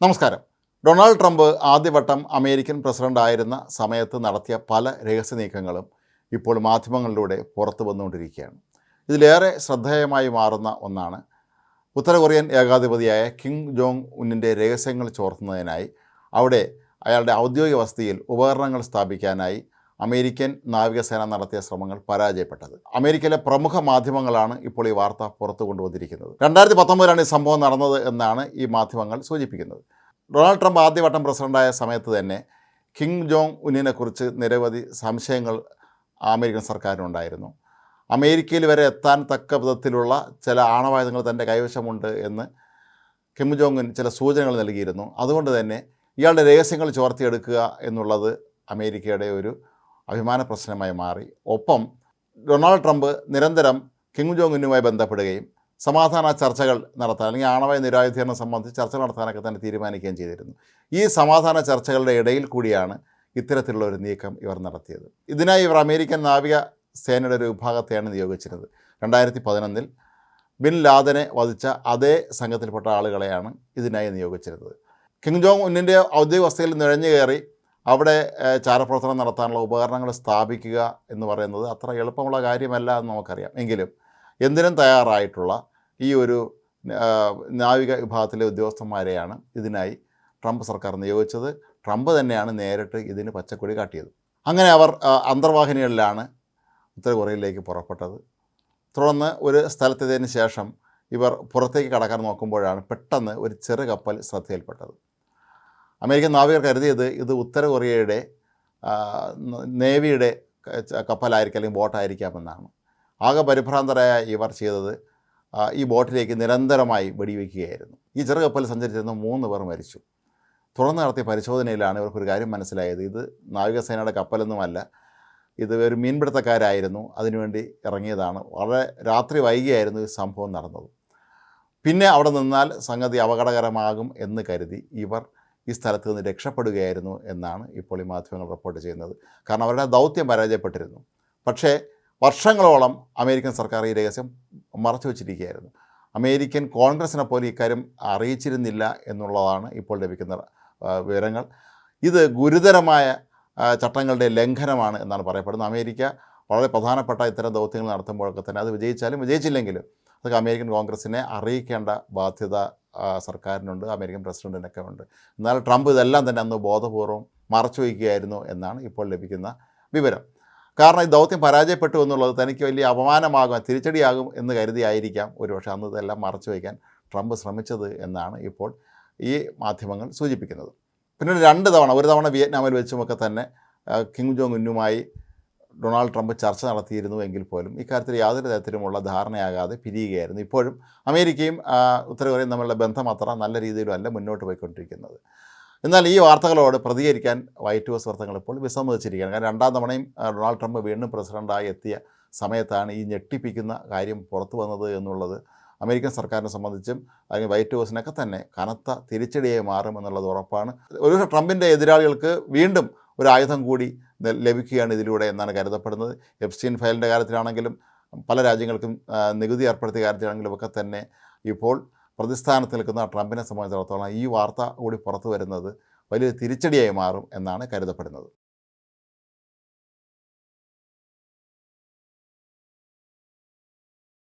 നമസ്കാരം. Donald Trump ആദ്യവട്ടം American president ആയിരുന്ന സമയത്ത് നടത്തിയ പല രഹസ്യ നീക്കങ്ങളും ഇപ്പോൾ മാധ്യമങ്ങളിലൂടെ പുറത്തു വന്നുകൊണ്ടിരിക്കുകയാണ്. ഇതിലേറെ ശ്രദ്ധേയമായി മാറുന്ന ഒന്നാണ് ഉത്തര കൊറിയൻ ഏകാധിപതിയായ കിം ജോങ് ഉന്നിന്റെ രഹസ്യങ്ങൾ ചോർത്തുന്നതിനായി അവിടെ അയാളുടെ ഔദ്യോഗിക വസതിയിൽ ഉപകരണങ്ങൾ സ്ഥാപിക്കാനായി അമേരിക്കൻ നാവികസേന നടത്തിയ ശ്രമങ്ങൾ പരാജയപ്പെട്ടത്. അമേരിക്കയിലെ പ്രമുഖ മാധ്യമങ്ങളാണ് ഇപ്പോൾ ഈ വാർത്ത പുറത്തു കൊണ്ടുവന്നിരിക്കുന്നത്. രണ്ടായിരത്തി പത്തൊമ്പതിലാണ് ഈ സംഭവം നടന്നത് എന്നാണ് ഈ മാധ്യമങ്ങൾ സൂചിപ്പിക്കുന്നത്. ഡൊണാൾഡ് ട്രംപ് ആദ്യവട്ടം പ്രസിഡന്റായ സമയത്ത് തന്നെ കിങ് ജോങ് ഉന്നിനെക്കുറിച്ച് നിരവധി സംശയങ്ങൾ അമേരിക്കൻ സർക്കാരിനുണ്ടായിരുന്നു. അമേരിക്കയിൽ വരെ എത്താൻ തക്ക വിധത്തിലുള്ള ചില ആണവായുധങ്ങൾ തന്റെ കൈവശമുണ്ട് എന്ന് കിം ജോങ് ചില സൂചനകൾ നൽകിയിരുന്നു. അതുകൊണ്ട് തന്നെ ഇയാളുടെ രഹസ്യങ്ങൾ ചോർത്തിയെടുക്കുക എന്നുള്ളത് അമേരിക്കയുടെ ഒരു അഭിമാന പ്രശ്നമായി മാറി. ഒപ്പം ഡൊണാൾഡ് ട്രംപ് നിരന്തരം കിം ജോങ് ഉന്നുമായി ബന്ധപ്പെടുകയും സമാധാന ചർച്ചകൾ നടത്താൻ അല്ലെങ്കിൽ ആണവ നിരായുധീകരണം സംബന്ധിച്ച് ചർച്ച നടത്താനൊക്കെ തന്നെ തീരുമാനിക്കുകയും ചെയ്തിരുന്നു. ഈ സമാധാന ചർച്ചകളുടെ ഇടയിൽ കൂടിയാണ് ഇത്തരത്തിലുള്ള ഒരു നീക്കം ഇവർ നടത്തിയത്. ഇതിനായി ഇവർ അമേരിക്കൻ നാവിക സേനയുടെ ഒരു വിഭാഗത്തെയാണ് നിയോഗിച്ചിരുന്നത്. രണ്ടായിരത്തി പതിനൊന്നിൽ ബിൻ ലാദനെ വധിച്ച അതേ സംഘത്തിൽപ്പെട്ട ആളുകളെയാണ് ഇതിനായി നിയോഗിച്ചിരുന്നത്. കിങ് ജോങ് ഉന്നിന്റെ ഔദ്യോഗിക വസതിയിൽ നുഴഞ്ഞു കയറി അവിടെ ചാരപ്രവർത്തനം നടത്താനുള്ള ഉപകരണങ്ങൾ സ്ഥാപിക്കുക എന്ന് പറയുന്നത് അത്ര എളുപ്പമുള്ള കാര്യമല്ല എന്ന് നമുക്കറിയാം. എങ്കിലും എന്തിനും തയ്യാറായിട്ടുള്ള ഈ ഒരു നാവിക വിഭാഗത്തിലെ ഉദ്യോഗസ്ഥന്മാരെയാണ് ഇതിനായി ട്രംപ് സർക്കാർ നിയോഗിച്ചത്. ട്രംപ് തന്നെയാണ് നേരിട്ട് ഇതിന് പച്ചക്കൊടി കാട്ടിയത്. അങ്ങനെ അവർ അന്തർവാഹിനികളിലാണ് ഉത്തര കൊറിയയിലേക്ക് പുറപ്പെട്ടത്. തുടർന്ന് ഒരു സ്ഥലത്തെത്തിയതിന് ശേഷം ഇവർ പുറത്തേക്ക് കടക്കാൻ നോക്കുമ്പോഴാണ് പെട്ടെന്ന് ഒരു ചെറു കപ്പൽ ശ്രദ്ധയിൽപ്പെട്ടത്. അമേരിക്കൻ നാവികർ കരുതിയത് ഇത് ഉത്തര കൊറിയയുടെ നേവിയുടെ കപ്പലായിരിക്കും അല്ലെങ്കിൽ ബോട്ടായിരിക്കാമെന്നാണ്. ആകെ പരിഭ്രാന്തരായ ഇവർ ചെയ്തത് ഈ ബോട്ടിലേക്ക് നിരന്തരമായി വെടിവെക്കുകയായിരുന്നു. ഈ ചെറു കപ്പൽ സഞ്ചരിച്ചിരുന്ന മൂന്ന് പേർ മരിച്ചു. തുടർന്ന് നടത്തിയ പരിശോധനയിലാണ് ഇവർക്കൊരു കാര്യം മനസ്സിലായത്. ഇത് നാവികസേനയുടെ കപ്പലൊന്നുമല്ല ഇത് ഒരു മീൻപിടുത്തക്കാരായിരുന്നു അതിനുവേണ്ടി ഇറങ്ങിയതാണ്. വളരെ രാത്രി വൈകിയായിരുന്നു ഈ സംഭവം നടന്നത്. പിന്നെ അവിടെ നിന്നാൽ സംഗതി അപകടകരമാകും എന്ന് കരുതി ഇവർ ഈ സ്ഥലത്ത് നിന്ന് രക്ഷപ്പെടുകയായിരുന്നു എന്നാണ് ഇപ്പോൾ ഈ മാധ്യമങ്ങൾ റിപ്പോർട്ട് ചെയ്യുന്നത്. കാരണം അവരുടെ ദൗത്യം പരാജയപ്പെട്ടിരുന്നു. പക്ഷേ വർഷങ്ങളോളം അമേരിക്കൻ സർക്കാർ ഈ രഹസ്യം മറച്ചു വച്ചിരിക്കുകയായിരുന്നു. അമേരിക്കൻ കോൺഗ്രസിനെ പോലും ഇക്കാര്യം അറിയിച്ചിരുന്നില്ല എന്നുള്ളതാണ് ഇപ്പോൾ ലഭിക്കുന്ന വിവരങ്ങൾ. ഇത് ഗുരുതരമായ ചട്ടങ്ങളുടെ ലംഘനമാണ് എന്നാണ് പറയപ്പെടുന്നത്. അമേരിക്ക വളരെ പ്രധാനപ്പെട്ട ഇത്തരം ദൗത്യങ്ങൾ നടത്തുമ്പോഴൊക്കെ തന്നെ അത് വിജയിച്ചാലും വിജയിച്ചില്ലെങ്കിലും അതൊക്കെ അമേരിക്കൻ കോൺഗ്രസിനെ അറിയിക്കേണ്ട ബാധ്യത സർക്കാരിനുണ്ട് അമേരിക്കൻ പ്രസിഡന്റിനൊക്കെ ഉണ്ട്. എന്നാൽ ട്രംപ് ഇതെല്ലാം തന്നെ അന്ന് ബോധപൂർവം മറച്ചു വയ്ക്കുകയായിരുന്നു എന്നാണ് ഇപ്പോൾ ലഭിക്കുന്ന വിവരം. കാരണം ഈ ദൗത്യം പരാജയപ്പെട്ടു എന്നുള്ളത് തനിക്ക് വലിയ അപമാനമാകും തിരിച്ചടിയാകും എന്ന് കരുതിയായിരിക്കാം ഒരുപക്ഷെ അന്ന് ഇതെല്ലാം മറച്ചു വയ്ക്കാൻ ട്രംപ് ശ്രമിച്ചത് എന്നാണ് ഇപ്പോൾ ഈ മാധ്യമങ്ങൾ സൂചിപ്പിക്കുന്നത്. പിന്നീട് രണ്ട് തവണ ഒരു തവണ വിയറ്റ്നാമിൽ വെച്ചുമൊക്കെ തന്നെ കിങ് ജോങ് ഉന്നുമായി ഡൊണാൾഡ് ട്രംപ് ചർച്ച നടത്തിയിരുന്നു എങ്കിൽ പോലും ഇക്കാര്യത്തിൽ യാതൊരു തരത്തിലുമുള്ള ധാരണയാകാതെ പിരിയുകയായിരുന്നു. ഇപ്പോഴും അമേരിക്കയും ഉത്തരകൊറിയയും ഉത്തര കൊറിയയും തമ്മിലുള്ള ബന്ധം അത്ര നല്ല രീതിയിലല്ല മുന്നോട്ട് പോയിക്കൊണ്ടിരിക്കുന്നത്. എന്നാൽ ഈ വാർത്തകളോട് പ്രതികരിക്കാൻ വൈറ്റ് ഹൗസ് വൃത്തങ്ങൾ ഇപ്പോൾ വിസമ്മതിച്ചിരിക്കുകയാണ്. കാരണം രണ്ടാം തവണയും ഡൊണാൾഡ് ട്രംപ് വീണ്ടും പ്രസിഡന്റായി എത്തിയ സമയത്താണ് ഈ ഞെട്ടിപ്പിക്കുന്ന കാര്യം പുറത്തു വന്നത് എന്നുള്ളത് അമേരിക്കൻ സർക്കാരിനെ സംബന്ധിച്ചും അല്ലെങ്കിൽ വൈറ്റ് ഹൗസിനൊക്കെ തന്നെ കനത്ത തിരിച്ചടിയായി മാറും എന്നുള്ളത് ഉറപ്പാണ്. ഒരു ട്രംപിന്റെ എതിരാളികൾക്ക് വീണ്ടും ഒരു ആയുധം കൂടി ലഭിക്കുകയാണ് ഇതിലൂടെ എന്നാണ് കരുതപ്പെടുന്നത്. എപ്സ്റ്റീൻ ഫയലിന്റെ കാര്യത്തിലാണെങ്കിലും പല രാജ്യങ്ങൾക്കും നികുതി ഏർപ്പെടുത്തിയ കാര്യത്തിലാണെങ്കിലും ഒക്കെ തന്നെ ഇപ്പോൾ പ്രതിസ്ഥാനത്ത് നിൽക്കുന്ന ട്രംപിനെ സംബന്ധിച്ചിടത്തോളം ഈ വാർത്ത കൂടി പുറത്തു വരുന്നത് വലിയൊരു തിരിച്ചടിയായി മാറും എന്നാണ് കരുതപ്പെടുന്നത്.